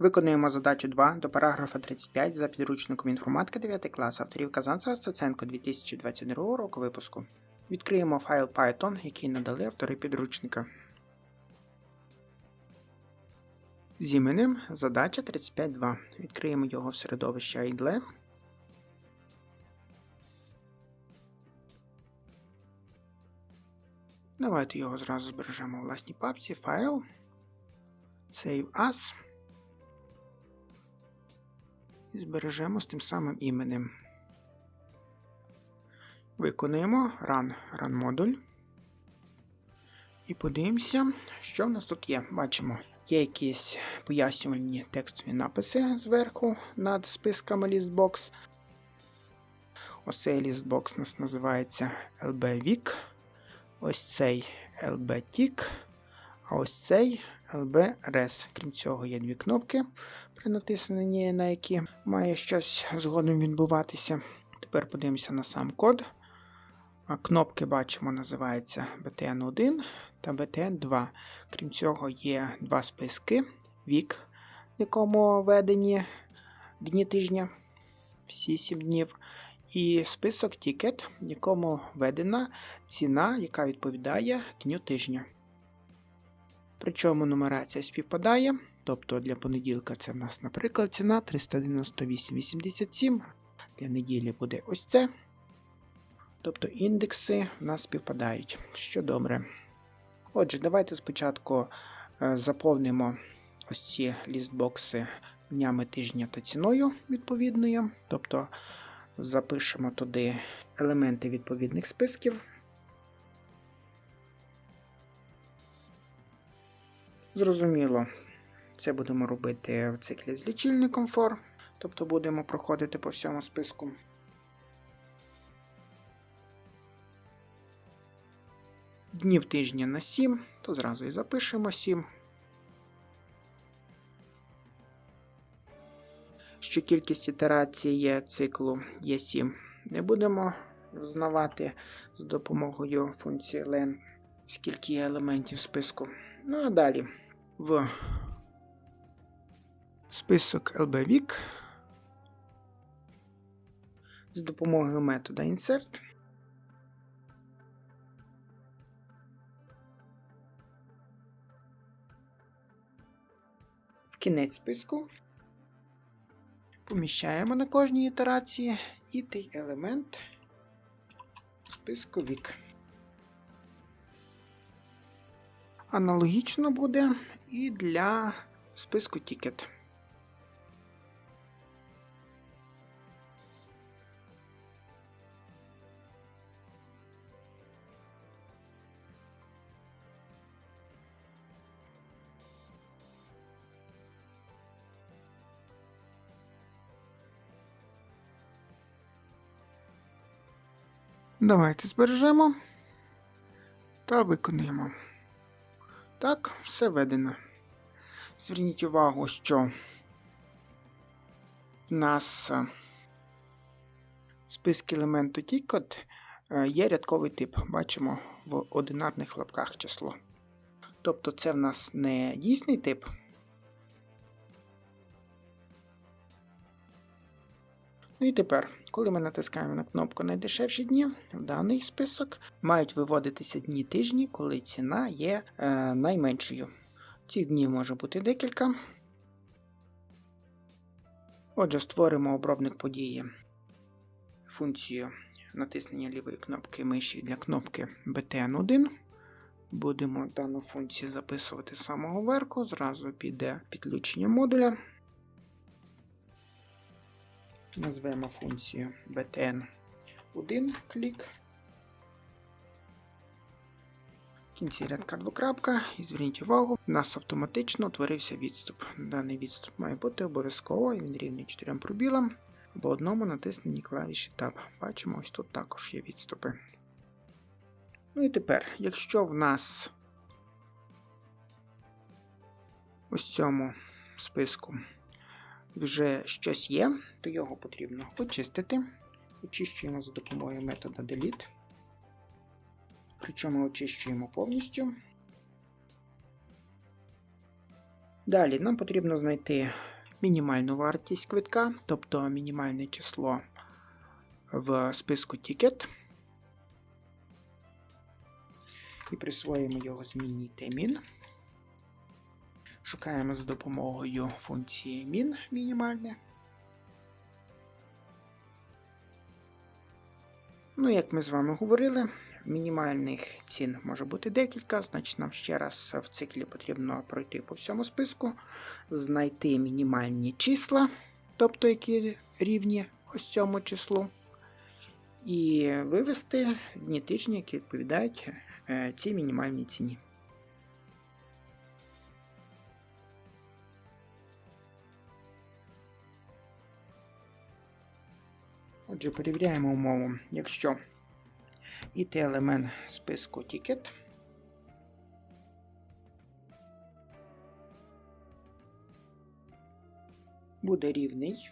Виконуємо задачу 2 до параграфа 35 за підручником інформатика 9 клас авторів Казанцева Стеценко 2022 року випуску. Відкриємо файл Python, який надали автори підручника. З іменем задача 35.2. Відкриємо його в середовищі IDLE. Давайте його зразу збережемо у власній папці. Файл. Save as. І збережемо з тим самим іменем. Виконуємо run, run модуль. І подивимося, що в нас тут є. Бачимо, є якісь пояснювальні текстові написи зверху над списками лістбокс. Ось цей лістбокс у нас називається LBVIC. Ось цей LBTIC. А ось цей LBRES. Крім цього, є дві кнопки, при натисненні на які має щось згодом відбуватися. Тепер подивимося на сам код. Кнопки бачимо, називаються BTN1 та BTN2. Крім цього, є два списки: вік, в якому введені дні тижня, всі 7 днів, і список Ticket, в якому введена ціна, яка відповідає дню тижня. Причому нумерація співпадає. Тобто для понеділка це в нас, наприклад, ціна 398,87. Для неділі буде ось це. Тобто індекси в нас співпадають, що добре. Отже, давайте спочатку е, заповнимо ось ці лістбокси днями тижня та ціною відповідною. Тобто запишемо туди елементи відповідних списків. Зрозуміло, це будемо робити в циклі з лічильником for, тобто будемо проходити по всьому списку. Днів тижня на 7, то зразу і запишемо 7. Що кількість ітерації циклу є 7. Не будемо взнавати з допомогою функції len, скільки є елементів списку. Ну а далі. В список LBVIC з допомогою метода insert. В кінець списку. Поміщаємо на кожній ітерації і той елемент списку вік. Аналогічно буде і для списку Ticket. Давайте збережемо та виконуємо. Так, все введено. Зверніть увагу, що в нас список елементу Ticket е, є рядковий тип. Бачимо в одинарних лапках число. Тобто це в нас не дійсний тип. Ну і тепер, коли ми натискаємо на кнопку Найдешевші дні, в даний список мають виводитися дні тижні, коли ціна є е, найменшою. Цих днів може бути декілька. Отже, створимо обробник події функцію натиснення лівої кнопки миші для кнопки BTN1. Будемо дану функцію записувати з самого верху, зразу піде підключення модуля. Назвемо функцію btn1 клік. В кінці рядка двокрапка. І зверніть увагу, у нас автоматично утворився відступ. Даний відступ має бути обов'язково, він рівний 4 пробілам або одному натисненні клавіші Tab. Бачимо, ось тут також є відступи. Ну і тепер, якщо в нас ось цьому списку вже щось є, то його потрібно очистити. Очищуємо за допомогою метода delete. Причому очищуємо повністю. Далі нам потрібно знайти мінімальну вартість квитка, тобто мінімальне число в списку Ticket. І присвоїмо його змінній min. Шукаємо за допомогою функції min мінімальне. Ну, як ми з вами говорили, мінімальних цін може бути декілька, значить нам ще раз в циклі потрібно пройти по всьому списку, знайти мінімальні числа, тобто які рівні ось цьому числу, і вивести дні тижні, які відповідають е, цій мінімальній ціні. Отже, перевіряємо умову. Якщо it елемент списку Ticket буде рівний.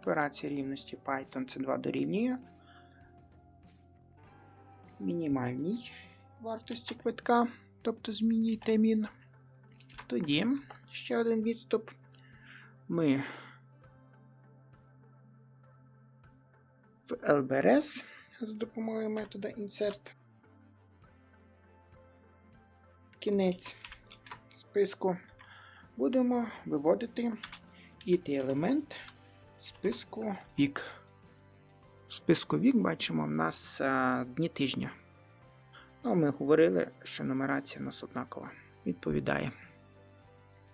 Операція рівності Python це 2 дорівнює. Мінімальній вартості квитка, тобто змінюйте мін. Тоді ще один відступ. Ми в LBRS з допомогою методу insert. Кінець списку будемо виводити it елемент списку вік. В списку вік бачимо в нас а, дні тижня. Ну, ми говорили, що нумерація у нас однакова. Відповідає.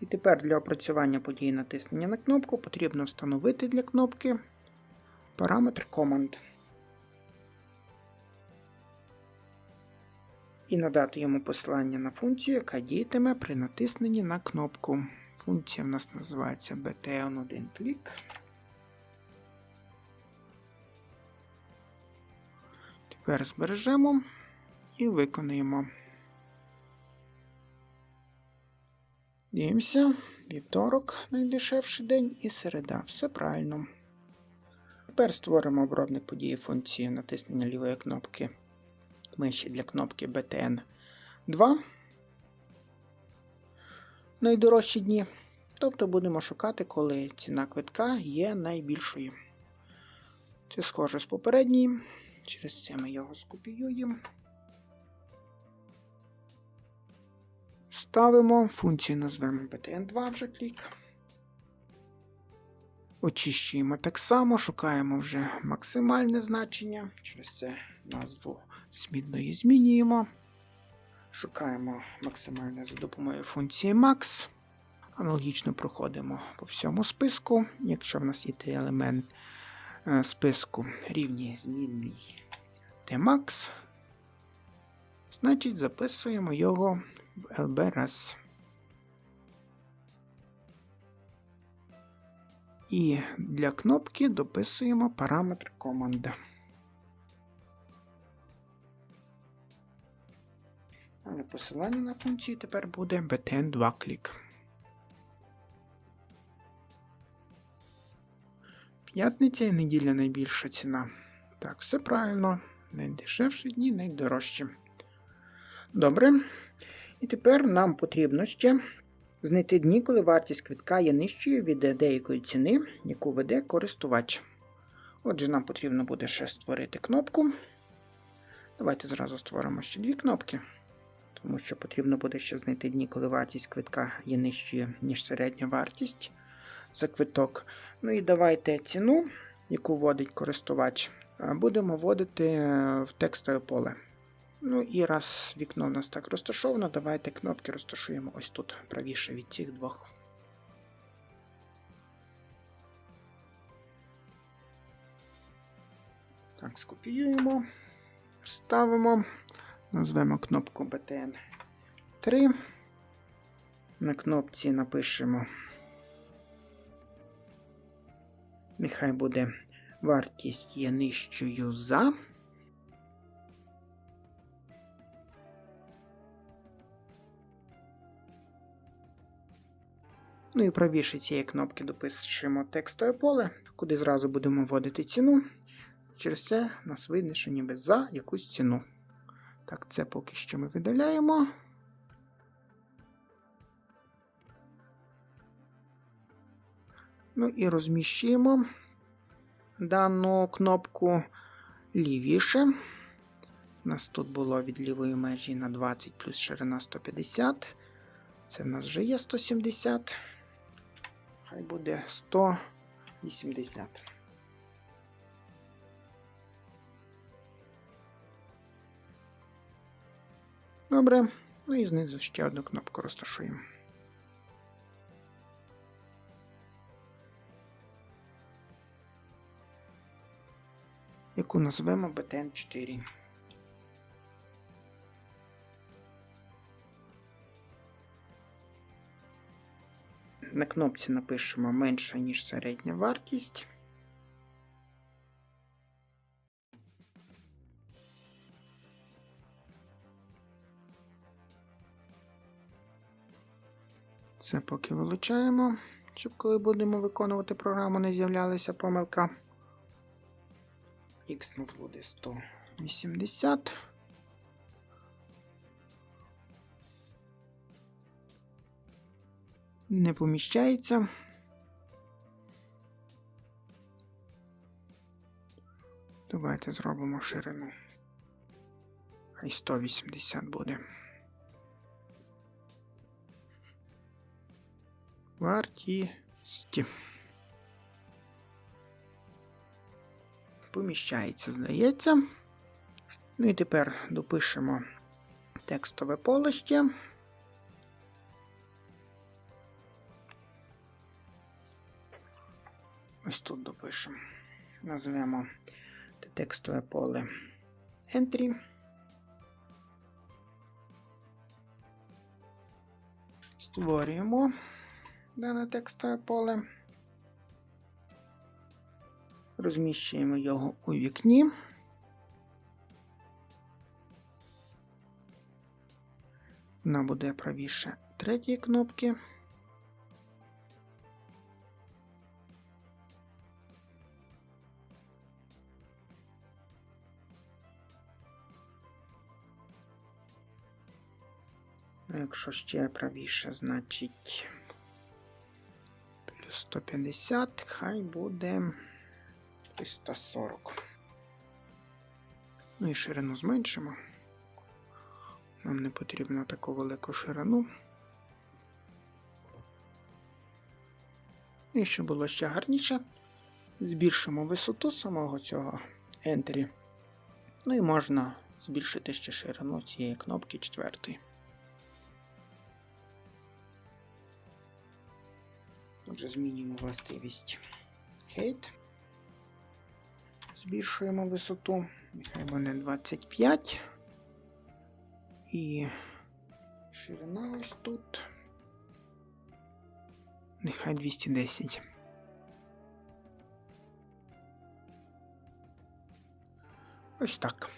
І тепер для опрацювання події натиснення на кнопку потрібно встановити для кнопки параметр Command. І надати йому посилання на функцію, яка діятиме при натисненні на кнопку. Функція в нас називається btn 1 клік. Тепер збережемо і виконуємо. Дивимося, вівторок найдешевший день і середа. Все правильно. Тепер створимо обробник події функції натиснення лівої кнопки миші для кнопки BTN 2. Найдорожчі дні. Тобто будемо шукати, коли ціна квитка є найбільшою. Це схоже з попередньої. Через це ми його скопіюємо. Ставимо функцію назвемо BTN2 вже клік. Очищуємо так само, шукаємо вже максимальне значення. Через це назву змінної змінюємо. Шукаємо максимальне за допомогою функції max. Аналогічно проходимо по всьому списку. Якщо в нас є елемент е, списку рівні змінний tmax, значить записуємо його в LBRS. І для кнопки дописуємо параметр команди. Але посилання на функцію тепер буде btn2 клік. П'ятниця і неділя найбільша ціна. Так, все правильно. Найдешевші дні, найдорожчі. Добре. І тепер нам потрібно ще знайти дні, коли вартість квитка є нижчою від деякої ціни, яку веде користувач. Отже, нам потрібно буде ще створити кнопку. Давайте зразу створимо ще дві кнопки тому що потрібно буде ще знайти дні, коли вартість квитка є нижчою, ніж середня вартість за квиток. Ну і давайте ціну, яку вводить користувач, будемо вводити е, в текстове поле. Ну і раз вікно у нас так розташовано, давайте кнопки розташуємо ось тут, правіше від цих двох. Так, скопіюємо, вставимо. Назвемо кнопку BTN 3. На кнопці напишемо. Нехай буде вартість є нижчою за. Ну і правіше цієї кнопки допишемо текстове поле, куди зразу будемо вводити ціну. Через це нас видно, що ніби за якусь ціну. Так, це поки що ми видаляємо. Ну і розміщуємо дану кнопку лівіше. У нас тут було від лівої межі на 20 плюс ширина 150. Це в нас вже є 170. Хай буде 180. Добре. Ну і знизу ще одну кнопку розташуємо. Яку назвемо BTN 4. На кнопці напишемо менша, ніж середня вартість. Це поки вилучаємо, щоб коли будемо виконувати програму, не з'являлася помилка. Х нас буде 180. Не поміщається. Давайте зробимо ширину. Хай 180 буде. Вартісті. Поміщається, здається. Ну і тепер допишемо текстове поле ще. Ось тут допишемо. Назвемо текстове поле Entry. Створюємо дане текстове поле. Розміщуємо його у вікні. Вона буде правіше третьої кнопки. Якщо ще правіше, значить плюс 150, хай буде 340. Ну і ширину зменшимо. Нам не потрібно таку велику ширину. І щоб було ще гарніше, збільшимо висоту самого цього Entry. Ну і можна збільшити ще ширину цієї кнопки четвертої. Отже, змінюємо властивість Height. Збільшуємо висоту. Нехай буде 25. І ширина ось тут. Нехай 210. Ось так.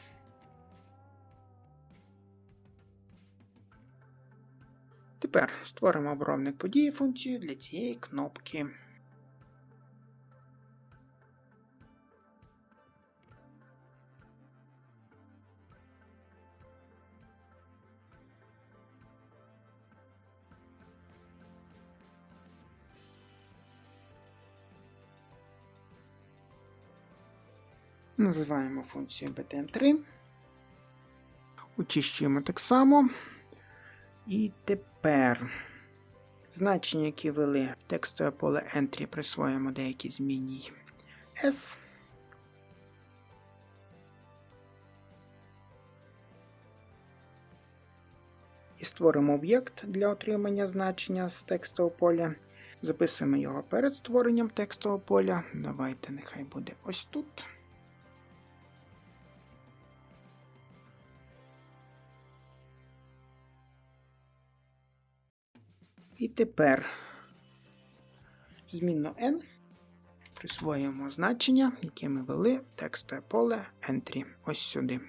Тепер створимо обробник події функцію для цієї кнопки. Називаємо функцію btn3. Очищуємо так само. І тепер значення, які ввели в текстове поле Entry, присвоїмо деякі змінні S. І створимо об'єкт для отримання значення з текстового поля. Записуємо його перед створенням текстового поля. Давайте нехай буде ось тут. І тепер змінно n присвоюємо значення, яке ми ввели в текстове поле Entry. Ось сюди.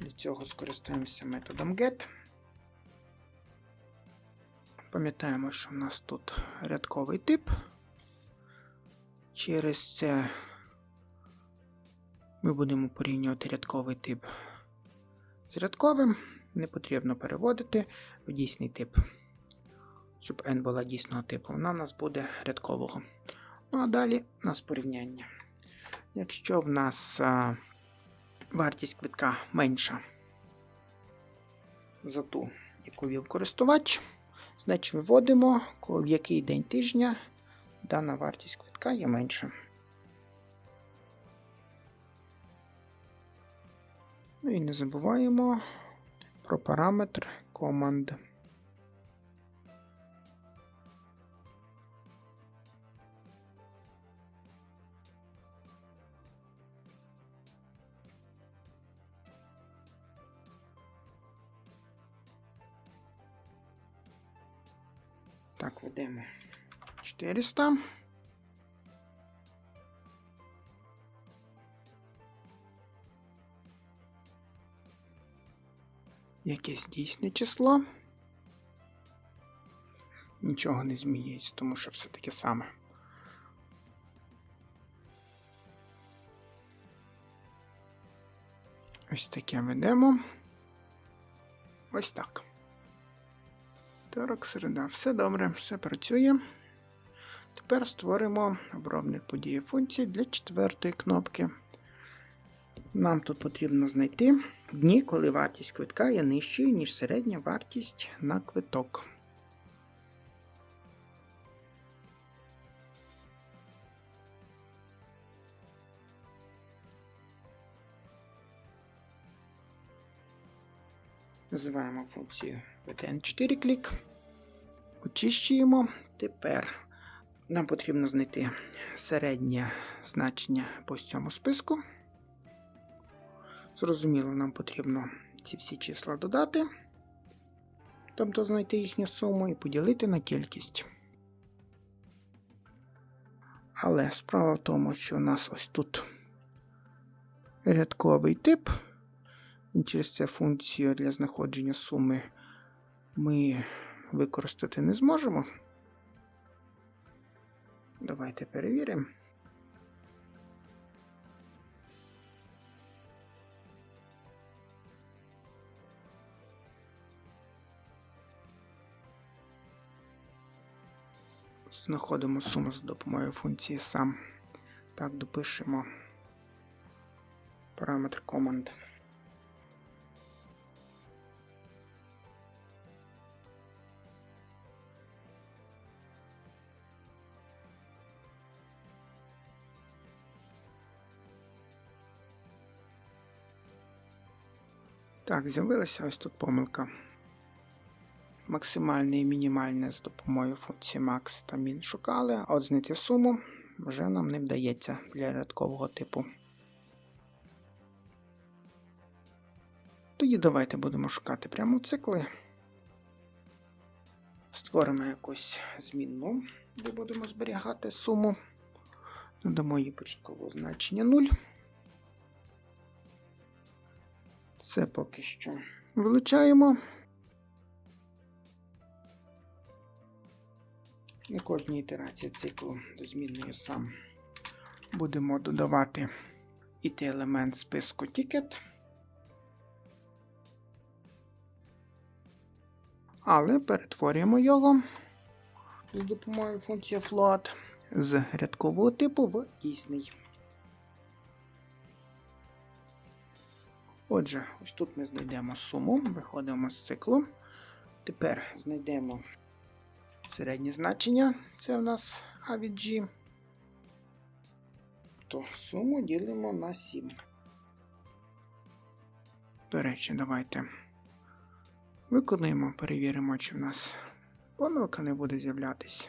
Для цього скористаємося методом get. Пам'ятаємо, що в нас тут рядковий тип. Через це ми будемо порівнювати рядковий тип з рядковим. Не потрібно переводити дійсний тип. щоб n була дійсного типу, вона в нас буде рядкового. Ну а далі у нас порівняння. Якщо в нас а, вартість квитка менша за ту, яку вів користувач, значить виводимо, в який день тижня дана вартість квитка є менша. Ну і не забуваємо про параметр команд. Так, ведемо 400. Якесь дійсне число. Нічого не змінюється, тому що все таке саме. Ось таке ведемо. Ось так. Вівторок, середа. Все добре, все працює. Тепер створимо обробник події функції для четвертої кнопки. Нам тут потрібно знайти дні, коли вартість квитка є нижчою, ніж середня вартість на квиток. Називаємо функцію vtn4 клік. Очищуємо. Тепер нам потрібно знайти середнє значення по цьому списку. Зрозуміло, нам потрібно ці всі числа додати, тобто знайти їхню суму і поділити на кількість. Але справа в тому, що у нас ось тут рядковий тип, і через це функцію для знаходження суми ми використати не зможемо. Давайте перевіримо. Знаходимо суму за допомогою функції сам. Так, допишемо параметр команд. Так, з'явилася ось тут помилка. Максимальне і мінімальне з допомогою функції max та min шукали, а от знайти суму вже нам не вдається для рядкового типу. Тоді давайте будемо шукати прямо цикли. Створимо якусь змінну, де будемо зберігати суму. Додамо її початкове значення 0. Це поки що вилучаємо. На кожній ітерації циклу до змінної сам будемо додавати it елемент списку Ticket. Але перетворюємо його з допомогою функції float з рядкового типу в дійсний. Отже, ось тут ми знайдемо суму, виходимо з циклу. Тепер знайдемо середнє значення, це у нас А від G. То суму ділимо на 7. До речі, давайте виконуємо, перевіримо, чи в нас помилка не буде з'являтися.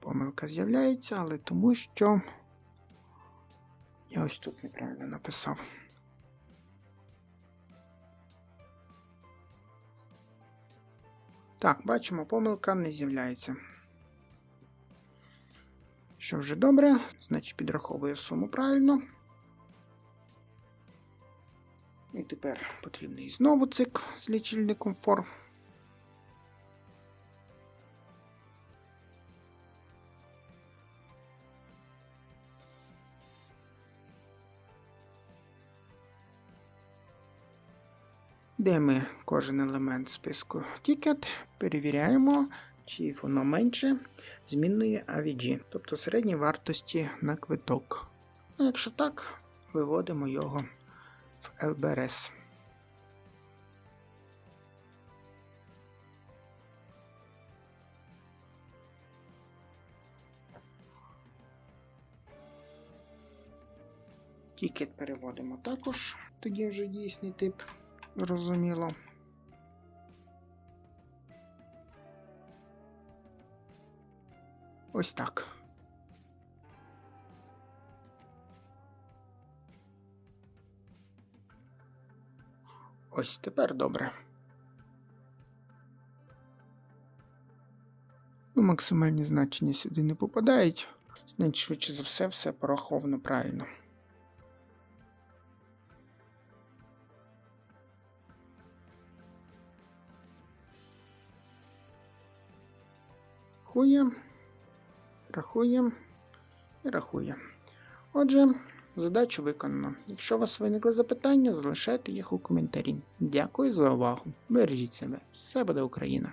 Помилка з'являється, але тому що я ось тут неправильно написав. Так, бачимо, помилка не з'являється. Що вже добре, значить підраховую суму правильно. І тепер потрібний знову цикл з лічильником for. Де ми кожен елемент списку Ticket перевіряємо, чи воно менше змінної AVG, тобто середньої вартості на квиток. Ну, якщо так, виводимо його в LBRS. Тікет переводимо також, тоді вже дійсний тип, зрозуміло. Ось так. Ось тепер добре. Ну, максимальні значення сюди не попадають. Значить, швидше за все, все пораховано правильно. Рахуємо, рахує і рахує. Отже, задачу виконано. Якщо у вас виникли запитання, залишайте їх у коментарі. Дякую за увагу. Бережіть себе. Все буде Україна!